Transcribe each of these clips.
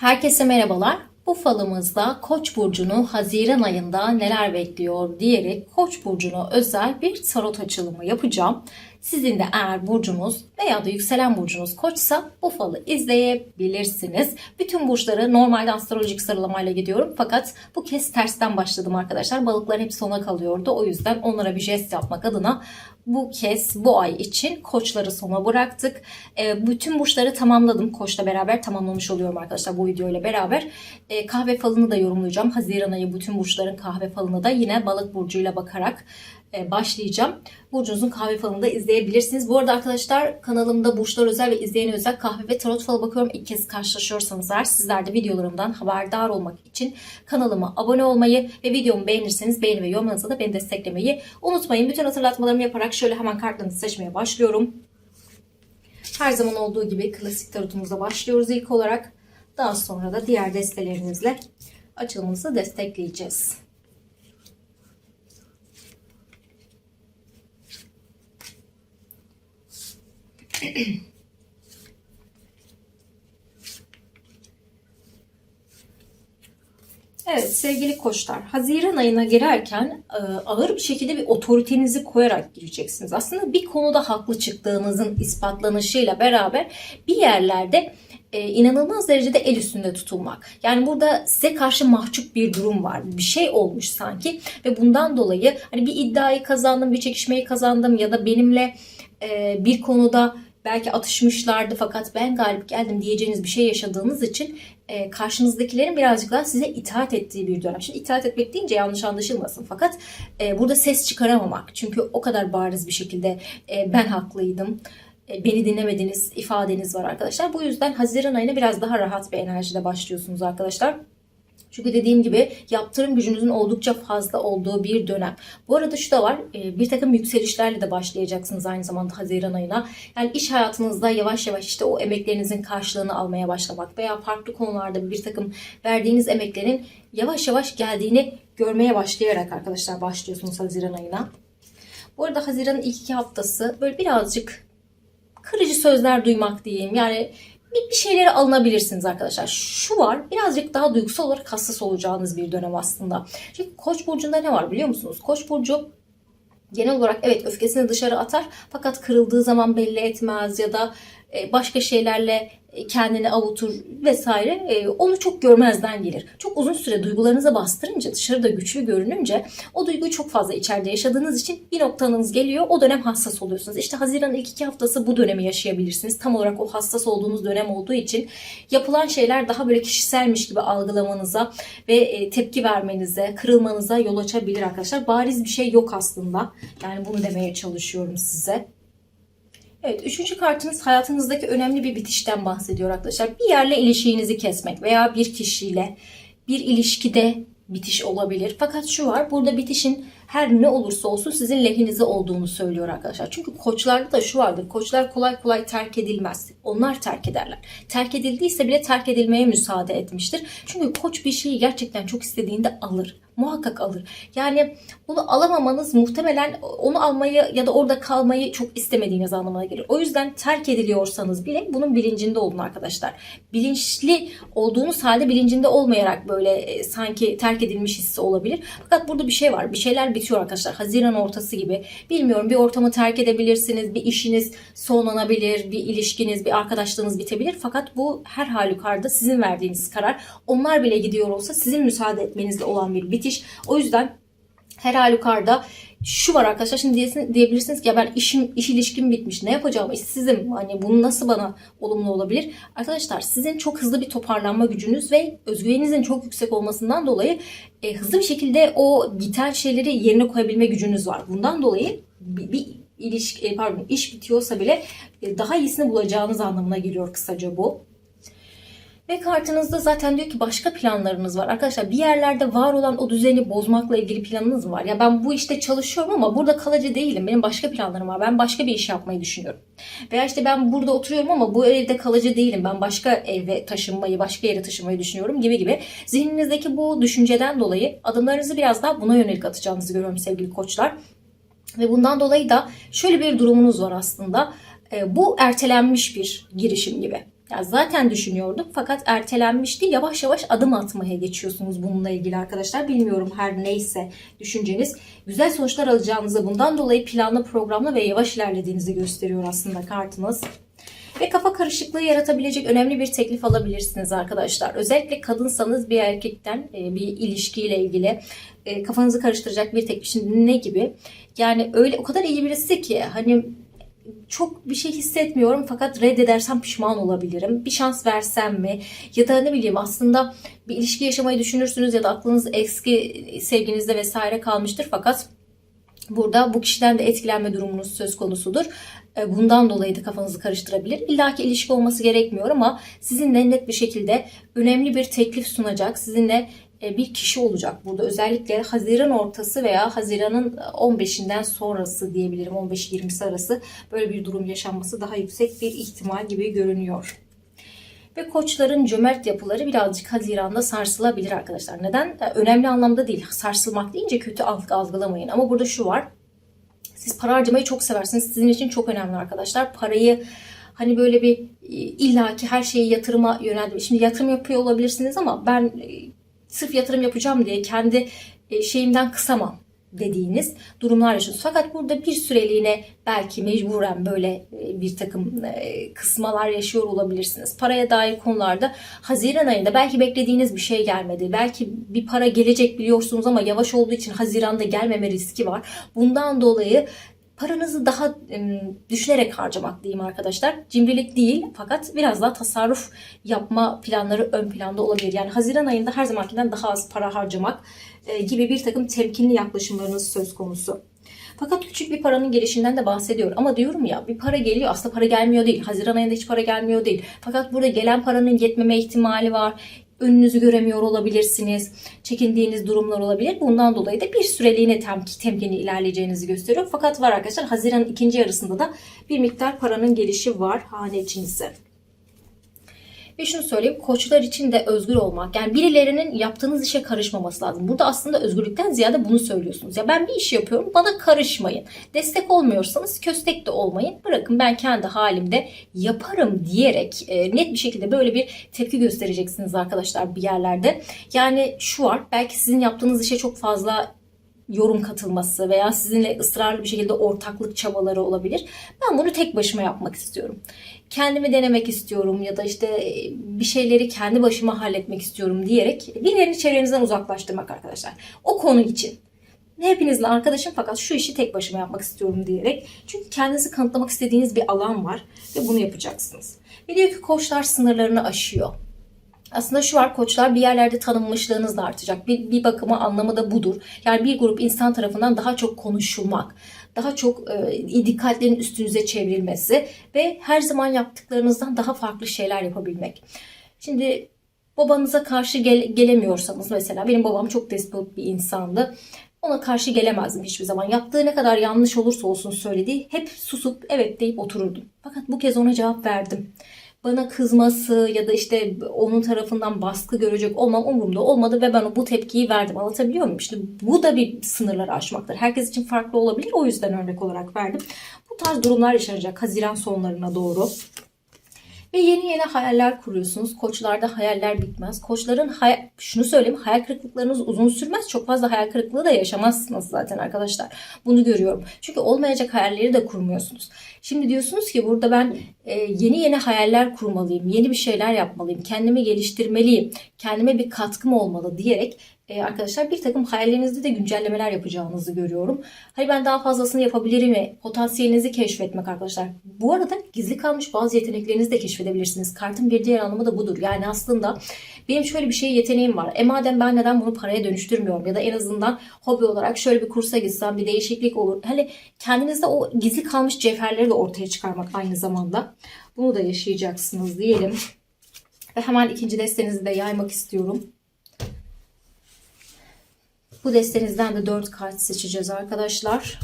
Herkese merhabalar. Bu falımızda Koç burcunu Haziran ayında neler bekliyor diyerek Koç burcuna özel bir tarot açılımı yapacağım. Sizin de eğer burcunuz veya da yükselen burcunuz Koçsa bu falı izleyebilirsiniz. Bütün burçları normalde astrolojik sıralamayla gidiyorum fakat bu kez tersten başladım arkadaşlar. Balıklar hep sona kalıyordu. O yüzden onlara bir jest yapmak adına bu kez bu ay için koçları sona bıraktık. E, bütün burçları tamamladım. Koçla beraber tamamlamış oluyorum arkadaşlar bu videoyla beraber. E, kahve falını da yorumlayacağım. Haziran ayı bütün burçların kahve falını da yine balık burcuyla bakarak başlayacağım. Burcunuzun kahve falını da izleyebilirsiniz. Bu arada arkadaşlar kanalımda burçlar özel ve izleyen özel kahve ve tarot falı bakıyorum. İlk kez karşılaşıyorsanız eğer sizler de videolarımdan haberdar olmak için kanalıma abone olmayı ve videomu beğenirseniz beğeni ve yorumlarınızla da beni desteklemeyi unutmayın. Bütün hatırlatmalarımı yaparak şöyle hemen kartlarınızı seçmeye başlıyorum. Her zaman olduğu gibi klasik tarotumuzla başlıyoruz ilk olarak. Daha sonra da diğer destelerimizle açılımımızı destekleyeceğiz. Evet sevgili koçlar, Haziran ayına girerken e, ağır bir şekilde bir otoritenizi koyarak gireceksiniz. Aslında bir konuda haklı çıktığınızın ispatlanışıyla beraber bir yerlerde e, inanılmaz derecede el üstünde tutulmak. Yani burada size karşı mahcup bir durum var. Bir şey olmuş sanki ve bundan dolayı hani bir iddiayı kazandım, bir çekişmeyi kazandım ya da benimle e, bir konuda belki atışmışlardı fakat ben galip geldim diyeceğiniz bir şey yaşadığınız için e, karşınızdakilerin birazcık daha size itaat ettiği bir dönem. Şimdi itaat etmek deyince yanlış anlaşılmasın fakat e, burada ses çıkaramamak. Çünkü o kadar bariz bir şekilde e, ben haklıydım. e, Beni dinlemediniz ifadeniz var arkadaşlar. Bu yüzden Haziran ayına biraz daha rahat bir enerjide başlıyorsunuz arkadaşlar. Çünkü dediğim gibi yaptırım gücünüzün oldukça fazla olduğu bir dönem. Bu arada şu da var e, bir takım yükselişlerle de başlayacaksınız aynı zamanda Haziran ayına. Yani iş hayatınızda yavaş yavaş işte o emeklerinizin karşılığını almaya başlamak veya farklı konularda bir takım verdiğiniz emeklerin yavaş yavaş geldiğini görmeye başlayarak arkadaşlar başlıyorsunuz Haziran ayına. Bu arada Haziran'ın ilk iki haftası böyle birazcık kırıcı sözler duymak diyeyim. Yani bir, bir şeylere alınabilirsiniz arkadaşlar. Şu var birazcık daha duygusal olarak hassas olacağınız bir dönem aslında. Çünkü Koç burcunda ne var biliyor musunuz? Koç burcu genel olarak evet öfkesini dışarı atar fakat kırıldığı zaman belli etmez ya da başka şeylerle e, kendini avutur vesaire e, onu çok görmezden gelir. Çok uzun süre duygularınıza bastırınca dışarıda güçlü görününce o duyguyu çok fazla içeride yaşadığınız için bir noktanız geliyor o dönem hassas oluyorsunuz. İşte Haziran'ın ilk iki haftası bu dönemi yaşayabilirsiniz. Tam olarak o hassas olduğunuz dönem olduğu için yapılan şeyler daha böyle kişiselmiş gibi algılamanıza ve e, tepki vermenize, kırılmanıza yol açabilir arkadaşlar. Bariz bir şey yok aslında. Yani bunu demeye çalışıyorum size. Evet, üçüncü kartınız hayatınızdaki önemli bir bitişten bahsediyor arkadaşlar. Bir yerle ilişkinizi kesmek veya bir kişiyle bir ilişkide bitiş olabilir. Fakat şu var, burada bitişin her ne olursa olsun sizin lehinize olduğunu söylüyor arkadaşlar. Çünkü koçlarda da şu vardır. Koçlar kolay kolay terk edilmez. Onlar terk ederler. Terk edildiyse bile terk edilmeye müsaade etmiştir. Çünkü koç bir şeyi gerçekten çok istediğinde alır muhakkak alır. Yani bunu alamamanız muhtemelen onu almayı ya da orada kalmayı çok istemediğiniz anlamına gelir. O yüzden terk ediliyorsanız bile bunun bilincinde olun arkadaşlar. Bilinçli olduğunuz halde bilincinde olmayarak böyle e, sanki terk edilmiş hissi olabilir. Fakat burada bir şey var. Bir şeyler bitiyor arkadaşlar. Haziran ortası gibi. Bilmiyorum bir ortamı terk edebilirsiniz. Bir işiniz sonlanabilir. Bir ilişkiniz, bir arkadaşlığınız bitebilir. Fakat bu her halükarda sizin verdiğiniz karar. Onlar bile gidiyor olsa sizin müsaade etmenizle olan bir bitiş. O yüzden her halükarda şu var arkadaşlar. Şimdi diyebilirsiniz ki ben işim iş ilişkim bitmiş. Ne yapacağım? İşsizim hani bunu nasıl bana olumlu olabilir? Arkadaşlar sizin çok hızlı bir toparlanma gücünüz ve özgüveninizin çok yüksek olmasından dolayı e, hızlı bir şekilde o biten şeyleri yerine koyabilme gücünüz var. Bundan dolayı bir, bir ilişki e, pardon iş bitiyorsa bile e, daha iyisini bulacağınız anlamına geliyor kısaca bu. Ve kartınızda zaten diyor ki başka planlarınız var. Arkadaşlar bir yerlerde var olan o düzeni bozmakla ilgili planınız var? Ya ben bu işte çalışıyorum ama burada kalıcı değilim. Benim başka planlarım var. Ben başka bir iş yapmayı düşünüyorum. Veya işte ben burada oturuyorum ama bu evde kalıcı değilim. Ben başka eve taşınmayı, başka yere taşınmayı düşünüyorum gibi gibi. Zihninizdeki bu düşünceden dolayı adımlarınızı biraz daha buna yönelik atacağınızı görüyorum sevgili koçlar. Ve bundan dolayı da şöyle bir durumunuz var aslında. Bu ertelenmiş bir girişim gibi. Ya zaten düşünüyordum fakat ertelenmişti. Yavaş yavaş adım atmaya geçiyorsunuz bununla ilgili arkadaşlar. Bilmiyorum her neyse düşünceniz. Güzel sonuçlar alacağınızı bundan dolayı planlı programlı ve yavaş ilerlediğinizi gösteriyor aslında kartınız. Ve kafa karışıklığı yaratabilecek önemli bir teklif alabilirsiniz arkadaşlar. Özellikle kadınsanız bir erkekten e, bir ilişkiyle ilgili e, kafanızı karıştıracak bir teklif. Şimdi ne gibi? Yani öyle o kadar iyi birisi ki hani çok bir şey hissetmiyorum fakat reddedersem pişman olabilirim. Bir şans versem mi? Ya da ne bileyim aslında bir ilişki yaşamayı düşünürsünüz ya da aklınız eski sevginizde vesaire kalmıştır fakat burada bu kişiden de etkilenme durumunuz söz konusudur. E, Bundan dolayı da kafanızı karıştırabilir. İlla ki ilişki olması gerekmiyor ama sizinle net bir şekilde önemli bir teklif sunacak. Sizinle bir kişi olacak burada. Özellikle Haziran ortası veya Haziran'ın 15'inden sonrası diyebilirim. 15-20'si arası böyle bir durum yaşanması daha yüksek bir ihtimal gibi görünüyor. Ve koçların cömert yapıları birazcık Haziran'da sarsılabilir arkadaşlar. Neden? E, Önemli anlamda değil. Sarsılmak deyince kötü algı algılamayın. Ama burada şu var. Siz para harcamayı çok seversiniz. Sizin için çok önemli arkadaşlar. Parayı hani böyle bir e, illaki her şeyi yatırıma yöneldim. Şimdi yatırım yapıyor olabilirsiniz ama ben e, sırf yatırım yapacağım diye kendi e, şeyimden kısamam dediğiniz durumlar yaşıyorsunuz. Fakat burada bir süreliğine belki mecburen böyle e, bir takım e, kısmalar yaşıyor olabilirsiniz. Paraya dair konularda Haziran ayında belki beklediğiniz bir şey gelmedi. Belki bir para gelecek biliyorsunuz ama yavaş olduğu için Haziran'da gelmeme riski var. Bundan dolayı paranızı daha düşünerek harcamak diyeyim arkadaşlar. Cimrilik değil fakat biraz daha tasarruf yapma planları ön planda olabilir. Yani Haziran ayında her zamankinden daha az para harcamak e, gibi bir takım temkinli yaklaşımlarınız söz konusu. Fakat küçük bir paranın gelişinden de bahsediyor. Ama diyorum ya bir para geliyor aslında para gelmiyor değil. Haziran ayında hiç para gelmiyor değil. Fakat burada gelen paranın yetmeme ihtimali var. Önünüzü göremiyor olabilirsiniz. Çekindiğiniz durumlar olabilir. Bundan dolayı da bir süreliğine temki, temkinli ilerleyeceğinizi gösteriyor. Fakat var arkadaşlar Haziran'ın ikinci yarısında da bir miktar paranın gelişi var hane içinizde. Ve şunu söyleyeyim koçlar için de özgür olmak. Yani birilerinin yaptığınız işe karışmaması lazım. Burada aslında özgürlükten ziyade bunu söylüyorsunuz. Ya ben bir iş yapıyorum bana karışmayın. Destek olmuyorsanız köstek de olmayın. Bırakın ben kendi halimde yaparım diyerek e, net bir şekilde böyle bir tepki göstereceksiniz arkadaşlar bir yerlerde. Yani şu var belki sizin yaptığınız işe çok fazla yorum katılması veya sizinle ısrarlı bir şekilde ortaklık çabaları olabilir. Ben bunu tek başıma yapmak istiyorum. Kendimi denemek istiyorum ya da işte bir şeyleri kendi başıma halletmek istiyorum diyerek birilerini çevrenizden uzaklaştırmak arkadaşlar. O konu için. Hepinizle arkadaşım fakat şu işi tek başıma yapmak istiyorum diyerek. Çünkü kendinizi kanıtlamak istediğiniz bir alan var ve bunu yapacaksınız. Ve diyor ki koçlar sınırlarını aşıyor. Aslında şu var koçlar bir yerlerde tanınmışlığınız da artacak. Bir, bir bakıma anlamı da budur. Yani bir grup insan tarafından daha çok konuşulmak, daha çok e, dikkatlerin üstünüze çevrilmesi ve her zaman yaptıklarınızdan daha farklı şeyler yapabilmek. Şimdi babanıza karşı gel- gelemiyorsanız mesela benim babam çok despot bir insandı. Ona karşı gelemezdim hiçbir zaman. Yaptığı ne kadar yanlış olursa olsun söylediği hep susup evet deyip otururdum. Fakat bu kez ona cevap verdim bana kızması ya da işte onun tarafından baskı görecek olmam umurumda olmadı ve ben bu tepkiyi verdim. Anlatabiliyor muyum? İşte bu da bir sınırları aşmaktır. Herkes için farklı olabilir. O yüzden örnek olarak verdim. Bu tarz durumlar yaşanacak Haziran sonlarına doğru. Ve yeni yeni hayaller kuruyorsunuz. Koçlarda hayaller bitmez. Koçların hay şunu söyleyeyim hayal kırıklıklarınız uzun sürmez. Çok fazla hayal kırıklığı da yaşamazsınız zaten arkadaşlar. Bunu görüyorum. Çünkü olmayacak hayalleri de kurmuyorsunuz. Şimdi diyorsunuz ki burada ben e, yeni yeni hayaller kurmalıyım. Yeni bir şeyler yapmalıyım. Kendimi geliştirmeliyim. Kendime bir katkım olmalı diyerek e, arkadaşlar bir takım hayallerinizde de güncellemeler yapacağınızı görüyorum. Hani ben daha fazlasını yapabilirim mi? Potansiyelinizi keşfetmek arkadaşlar. Bu arada gizli kalmış bazı yeteneklerinizi de keşfedebilirsiniz. Kartın bir diğer anlamı da budur. Yani aslında benim şöyle bir şey yeteneğim var. E madem ben neden bunu paraya dönüştürmüyorum? Ya da en azından hobi olarak şöyle bir kursa gitsem bir değişiklik olur. Hani kendinizde o gizli kalmış cevherleri de ortaya çıkarmak aynı zamanda. Bunu da yaşayacaksınız diyelim. Ve hemen ikinci destenizi de yaymak istiyorum. Bu destenizden de 4 kart seçeceğiz arkadaşlar.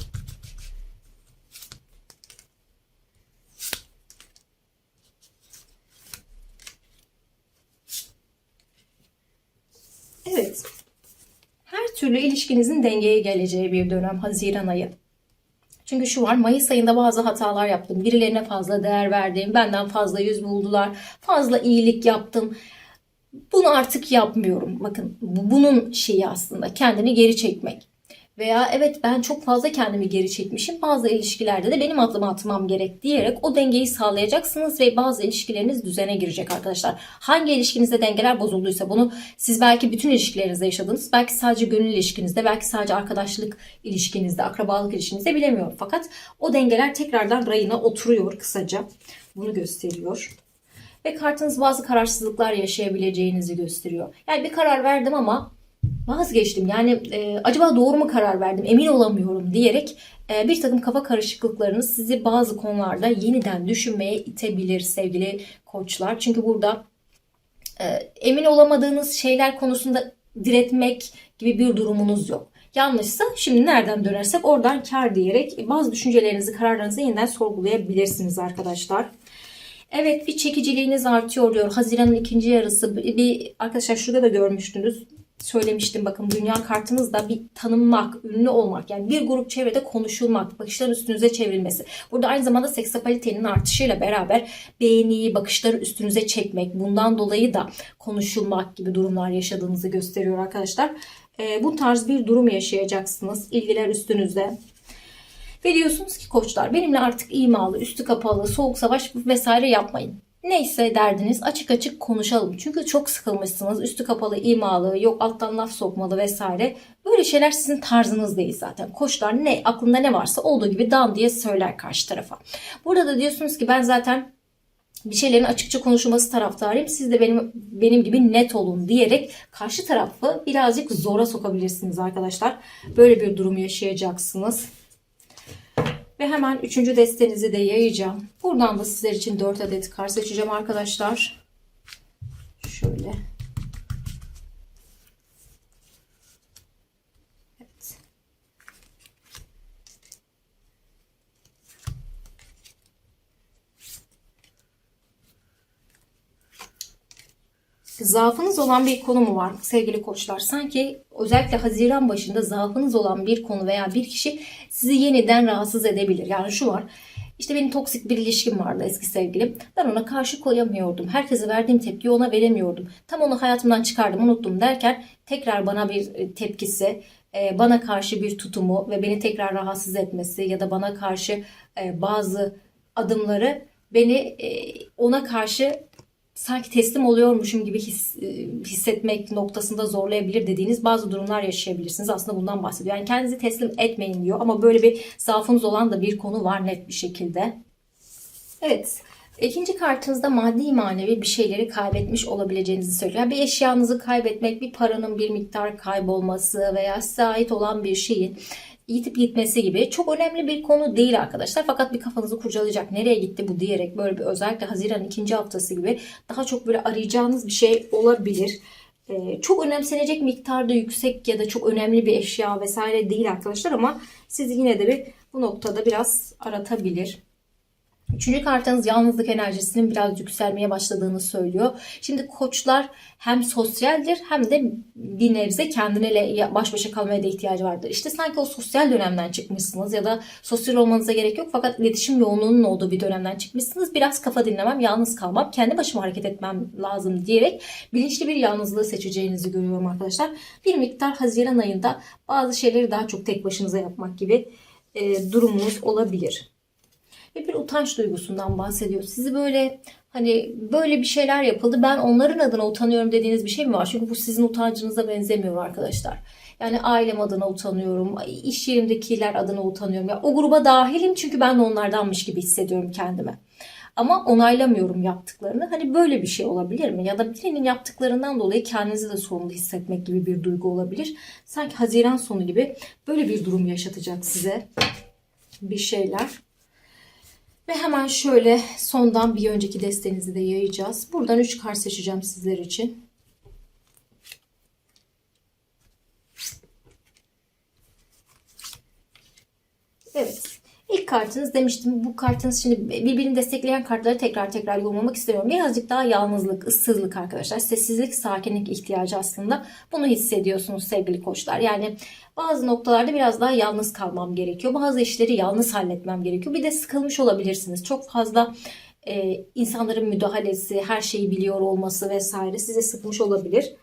Evet. Her türlü ilişkinizin dengeye geleceği bir dönem Haziran ayı. Çünkü şu var Mayıs ayında bazı hatalar yaptım. Birilerine fazla değer verdim. Benden fazla yüz buldular. Fazla iyilik yaptım. Bunu artık yapmıyorum. Bakın bu- bunun şeyi aslında kendini geri çekmek. Veya evet ben çok fazla kendimi geri çekmişim. Bazı ilişkilerde de benim adımı atmam gerek diyerek o dengeyi sağlayacaksınız ve bazı ilişkileriniz düzene girecek arkadaşlar. Hangi ilişkinizde dengeler bozulduysa bunu siz belki bütün ilişkilerinizde yaşadınız. Belki sadece gönül ilişkinizde, belki sadece arkadaşlık ilişkinizde, akrabalık ilişkinizde bilemiyorum. Fakat o dengeler tekrardan rayına oturuyor kısaca. Bunu gösteriyor. Ve kartınız bazı kararsızlıklar yaşayabileceğinizi gösteriyor. Yani bir karar verdim ama vazgeçtim. Yani e, acaba doğru mu karar verdim emin olamıyorum diyerek e, bir takım kafa karışıklıklarınız sizi bazı konularda yeniden düşünmeye itebilir sevgili koçlar. Çünkü burada e, emin olamadığınız şeyler konusunda diretmek gibi bir durumunuz yok. Yanlışsa şimdi nereden dönersek oradan kar diyerek bazı düşüncelerinizi, kararlarınızı yeniden sorgulayabilirsiniz arkadaşlar. Evet bir çekiciliğiniz artıyor diyor. Haziran'ın ikinci yarısı bir, arkadaşlar şurada da görmüştünüz. Söylemiştim bakın dünya kartınızda bir tanınmak, ünlü olmak yani bir grup çevrede konuşulmak, bakışların üstünüze çevrilmesi. Burada aynı zamanda seksapalitenin artışıyla beraber beğeniyi, bakışları üstünüze çekmek, bundan dolayı da konuşulmak gibi durumlar yaşadığınızı gösteriyor arkadaşlar. Ee, bu tarz bir durum yaşayacaksınız. İlgiler üstünüzde. Ve diyorsunuz ki koçlar benimle artık imalı, üstü kapalı, soğuk savaş vesaire yapmayın. Neyse derdiniz açık açık konuşalım. Çünkü çok sıkılmışsınız. Üstü kapalı, imalı, yok alttan laf sokmalı vesaire. Böyle şeyler sizin tarzınız değil zaten. Koçlar ne aklında ne varsa olduğu gibi dan diye söyler karşı tarafa. Burada da diyorsunuz ki ben zaten bir şeylerin açıkça konuşulması taraftarıyım. Siz de benim benim gibi net olun diyerek karşı tarafı birazcık zora sokabilirsiniz arkadaşlar. Böyle bir durum yaşayacaksınız. Ve hemen üçüncü destenizi de yayacağım. Buradan da sizler için 4 adet kar seçeceğim arkadaşlar. Şöyle. Evet. Zaafınız olan bir konu mu var sevgili koçlar? Sanki özellikle Haziran başında zaafınız olan bir konu veya bir kişi sizi yeniden rahatsız edebilir. Yani şu var. İşte benim toksik bir ilişkim vardı eski sevgilim. Ben ona karşı koyamıyordum. Herkese verdiğim tepkiyi ona veremiyordum. Tam onu hayatımdan çıkardım, unuttum derken tekrar bana bir e, tepkisi, e, bana karşı bir tutumu ve beni tekrar rahatsız etmesi ya da bana karşı e, bazı adımları beni ona karşı sanki teslim oluyormuşum gibi his, e, hissetmek noktasında zorlayabilir dediğiniz bazı durumlar yaşayabilirsiniz. Aslında bundan bahsediyor. Yani kendinizi teslim etmeyin diyor ama böyle bir zaafınız olan da bir konu var net bir şekilde. Evet. İkinci kartınızda maddi manevi bir şeyleri kaybetmiş olabileceğinizi söylüyor. Bir eşyanızı kaybetmek, bir paranın bir miktar kaybolması veya size ait olan bir şeyin yitip gitmesi gibi çok önemli bir konu değil arkadaşlar. Fakat bir kafanızı kurcalayacak nereye gitti bu diyerek böyle bir özellikle Haziran ikinci haftası gibi daha çok böyle arayacağınız bir şey olabilir. Ee, çok önemsenecek miktarda yüksek ya da çok önemli bir eşya vesaire değil arkadaşlar ama sizi yine de bir bu noktada biraz aratabilir. Üçüncü kartınız yalnızlık enerjisinin biraz yükselmeye başladığını söylüyor. Şimdi koçlar hem sosyaldir hem de bir nebze kendine baş başa kalmaya da ihtiyacı vardır. İşte sanki o sosyal dönemden çıkmışsınız ya da sosyal olmanıza gerek yok fakat iletişim yoğunluğunun olduğu bir dönemden çıkmışsınız. Biraz kafa dinlemem, yalnız kalmam, kendi başıma hareket etmem lazım diyerek bilinçli bir yalnızlığı seçeceğinizi görüyorum arkadaşlar. Bir miktar Haziran ayında bazı şeyleri daha çok tek başınıza yapmak gibi e, durumunuz olabilir ve bir utanç duygusundan bahsediyor. Sizi böyle hani böyle bir şeyler yapıldı ben onların adına utanıyorum dediğiniz bir şey mi var? Çünkü bu sizin utancınıza benzemiyor arkadaşlar. Yani ailem adına utanıyorum, iş yerimdekiler adına utanıyorum. Ya o gruba dahilim çünkü ben de onlardanmış gibi hissediyorum kendime. Ama onaylamıyorum yaptıklarını. Hani böyle bir şey olabilir mi? Ya da birinin yaptıklarından dolayı kendinizi de sorumlu hissetmek gibi bir duygu olabilir. Sanki Haziran sonu gibi böyle bir durum yaşatacak size bir şeyler. Ve hemen şöyle sondan bir önceki destenizi de yayacağız. Buradan 3 kart seçeceğim sizler için. Evet. İlk kartınız demiştim bu kartınız şimdi birbirini destekleyen kartları tekrar tekrar yorumlamak istemiyorum. Birazcık daha yalnızlık, ıssızlık arkadaşlar. Sessizlik, sakinlik ihtiyacı aslında. Bunu hissediyorsunuz sevgili koçlar. Yani bazı noktalarda biraz daha yalnız kalmam gerekiyor. Bazı işleri yalnız halletmem gerekiyor. Bir de sıkılmış olabilirsiniz. Çok fazla e, insanların müdahalesi, her şeyi biliyor olması vesaire size sıkmış olabilir.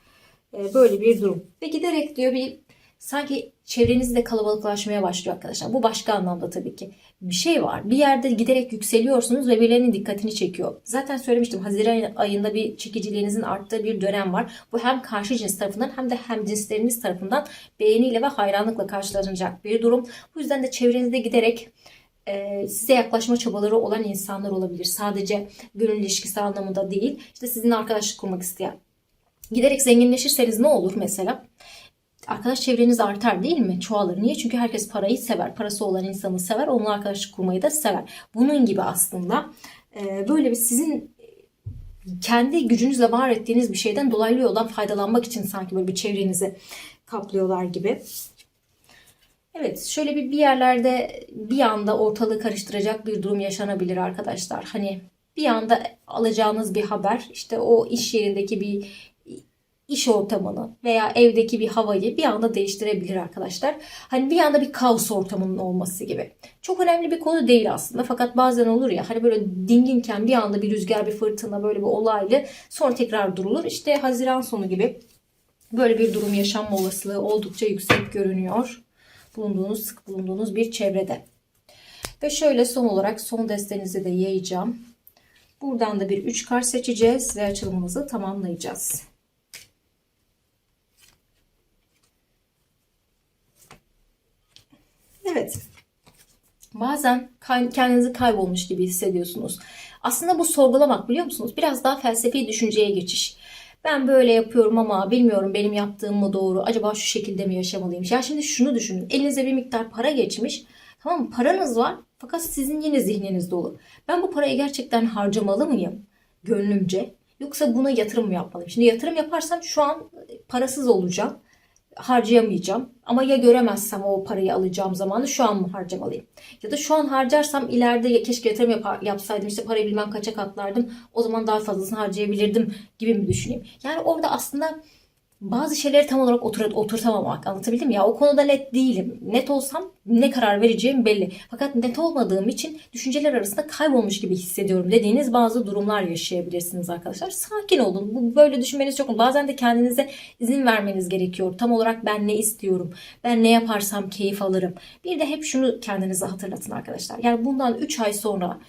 E, böyle bir durum. Ve giderek diyor bir sanki çevrenizde kalabalıklaşmaya başlıyor arkadaşlar. Bu başka anlamda tabii ki. Bir şey var. Bir yerde giderek yükseliyorsunuz ve birilerinin dikkatini çekiyor. Zaten söylemiştim Haziran ayında bir çekiciliğinizin arttığı bir dönem var. Bu hem karşı cins tarafından hem de hem cinsleriniz tarafından beğeniyle ve hayranlıkla karşılanacak bir durum. Bu yüzden de çevrenizde giderek e, size yaklaşma çabaları olan insanlar olabilir. Sadece gönül ilişkisi anlamında değil. İşte sizinle arkadaşlık kurmak isteyen. Giderek zenginleşirseniz ne olur mesela? Arkadaş çevreniz artar değil mi? Çoğalır. Niye? Çünkü herkes parayı sever. Parası olan insanı sever. Onunla arkadaşlık kurmayı da sever. Bunun gibi aslında e, böyle bir sizin kendi gücünüzle var ettiğiniz bir şeyden dolaylı yoldan faydalanmak için sanki böyle bir çevrenizi kaplıyorlar gibi. Evet şöyle bir bir yerlerde bir anda ortalığı karıştıracak bir durum yaşanabilir arkadaşlar. Hani bir anda alacağınız bir haber işte o iş yerindeki bir iş ortamını veya evdeki bir havayı bir anda değiştirebilir arkadaşlar. Hani bir anda bir kaos ortamının olması gibi. Çok önemli bir konu değil aslında fakat bazen olur ya hani böyle dinginken bir anda bir rüzgar bir fırtına böyle bir olaylı sonra tekrar durulur. İşte Haziran sonu gibi böyle bir durum yaşanma olasılığı oldukça yüksek görünüyor. Bulunduğunuz sık bulunduğunuz bir çevrede. Ve şöyle son olarak son destenizi de yayacağım. Buradan da bir 3 kart seçeceğiz ve açılımımızı tamamlayacağız. Evet. Bazen kendinizi kaybolmuş gibi hissediyorsunuz. Aslında bu sorgulamak biliyor musunuz? Biraz daha felsefi düşünceye geçiş. Ben böyle yapıyorum ama bilmiyorum benim yaptığım mı doğru? Acaba şu şekilde mi yaşamalıyım? Ya şimdi şunu düşünün. Elinize bir miktar para geçmiş. Tamam mı? Paranız var fakat sizin yine zihniniz dolu. Ben bu parayı gerçekten harcamalı mıyım? Gönlümce. Yoksa buna yatırım mı yapmalıyım? Şimdi yatırım yaparsam şu an parasız olacağım harcayamayacağım. Ama ya göremezsem o parayı alacağım zamanı şu an mı harcamalıyım? Ya da şu an harcarsam ileride ya keşke yatırım yapar, yapsaydım işte parayı bilmem kaça katlardım. O zaman daha fazlasını harcayabilirdim gibi mi düşüneyim? Yani orada aslında bazı şeyleri tam olarak otur oturtamamak. Anlatabildim ya? O konuda net değilim. Net olsam ne karar vereceğim belli. Fakat net olmadığım için düşünceler arasında kaybolmuş gibi hissediyorum dediğiniz bazı durumlar yaşayabilirsiniz arkadaşlar. Sakin olun. Bu böyle düşünmeniz çok bazen de kendinize izin vermeniz gerekiyor. Tam olarak ben ne istiyorum? Ben ne yaparsam keyif alırım. Bir de hep şunu kendinize hatırlatın arkadaşlar. Yani bundan 3 ay sonra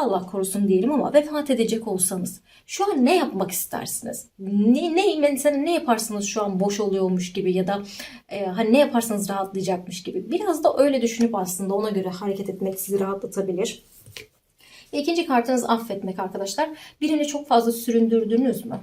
Allah korusun diyelim ama vefat edecek olsanız şu an ne yapmak istersiniz? Ne, ne mesela ne yaparsınız şu an boş oluyormuş gibi ya da e, hani ne yaparsanız rahatlayacakmış gibi. Biraz da öyle düşünüp aslında ona göre hareket etmek sizi rahatlatabilir. İkinci kartınız affetmek arkadaşlar. Birini çok fazla süründürdünüz mü?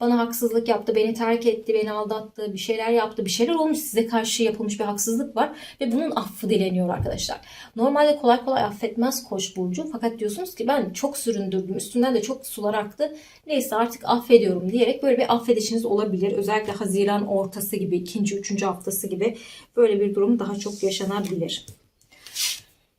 Bana haksızlık yaptı, beni terk etti, beni aldattı, bir şeyler yaptı, bir şeyler olmuş size karşı yapılmış bir haksızlık var ve bunun affı dileniyor arkadaşlar. Normalde kolay kolay affetmez Koç burcu fakat diyorsunuz ki ben çok süründürdüm, üstünden de çok sular aktı. Neyse artık affediyorum diyerek böyle bir affedişiniz olabilir. Özellikle Haziran ortası gibi, ikinci, üçüncü haftası gibi böyle bir durum daha çok yaşanabilir.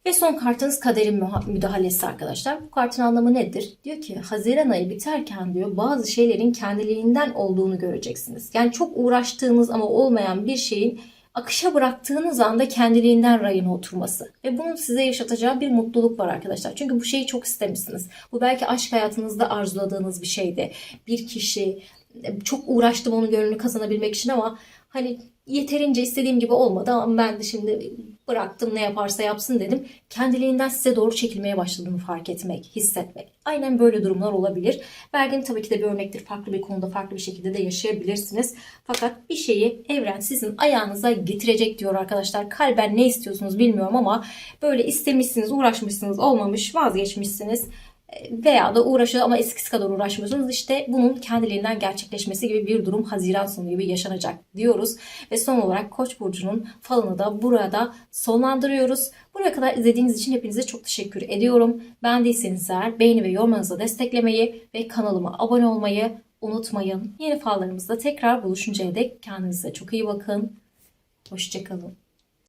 Ve son kartınız kaderin müdahalesi arkadaşlar. Bu kartın anlamı nedir? Diyor ki Haziran ayı biterken diyor bazı şeylerin kendiliğinden olduğunu göreceksiniz. Yani çok uğraştığınız ama olmayan bir şeyin akışa bıraktığınız anda kendiliğinden rayına oturması. Ve bunun size yaşatacağı bir mutluluk var arkadaşlar. Çünkü bu şeyi çok istemişsiniz. Bu belki aşk hayatınızda arzuladığınız bir şeydi. Bir kişi çok uğraştım onun gönlünü kazanabilmek için ama hani yeterince istediğim gibi olmadı ama ben de şimdi bıraktım ne yaparsa yapsın dedim. Kendiliğinden size doğru çekilmeye başladığını fark etmek, hissetmek. Aynen böyle durumlar olabilir. Verdiğim tabii ki de bir örnektir. Farklı bir konuda farklı bir şekilde de yaşayabilirsiniz. Fakat bir şeyi evren sizin ayağınıza getirecek diyor arkadaşlar. Kalben ne istiyorsunuz bilmiyorum ama böyle istemişsiniz, uğraşmışsınız, olmamış, vazgeçmişsiniz veya da uğraşıyor ama eskisi kadar uğraşmıyorsunuz. İşte bunun kendiliğinden gerçekleşmesi gibi bir durum Haziran sonu gibi yaşanacak diyoruz. Ve son olarak Koç burcunun falını da burada sonlandırıyoruz. Buraya kadar izlediğiniz için hepinize çok teşekkür ediyorum. Beğendiyseniz eğer beğeni ve yorumlarınızla desteklemeyi ve kanalıma abone olmayı unutmayın. Yeni fallarımızda tekrar buluşuncaya dek kendinize çok iyi bakın. Hoşçakalın.